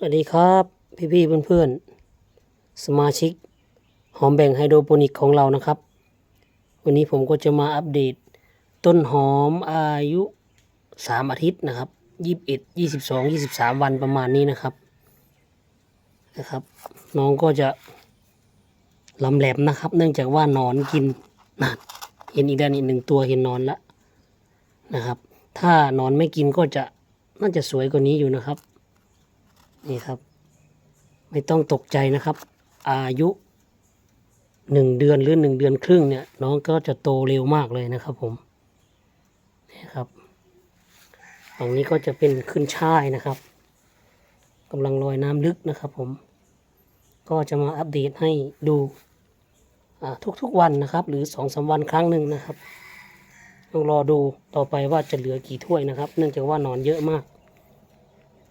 สวัสดีครับ พี่ๆเพื่อนๆ สมาชิกหอมแบ่งไฮโดรโปนิกของเรานะครับ วันนี้ผมก็จะมาอัปเดต ต้นหอมอายุ 3 อาทิตย์นะครับ21 22 23 วันประมาณนี้นะครับนะครับ น้องก็จะลำแหลมนะครับ เนื่องจากว่านอนกินนั่นเห็นอีกด้านอีกหนึ่งตัวเห็นนอนละนะครับ ถ้านอนไม่กินก็จะน่าจะสวยกว่านี้อยู่นะครับ นี่ครับ ไม่ต้องตกใจนะครับ อายุหนึ่งเดือนหรือหนึ่งเดือนครึ่งเนี่ย น้องก็จะโตเร็วมากเลยนะครับผมนี่ครับฝั่งนี้ก็จะเป็นขึ้นช่ายนะครับกำลังลอยน้ำลึกนะครับผม ก็จะมาอัปเดตให้ดูทุกๆวันนะครับ หรือสองสาวันครั้งหนึ่งนะครับต้องรอดูต่อไปว่าจะเหลือกี่ถ้วยนะครับ เนื่องจากว่านอนเยอะมาก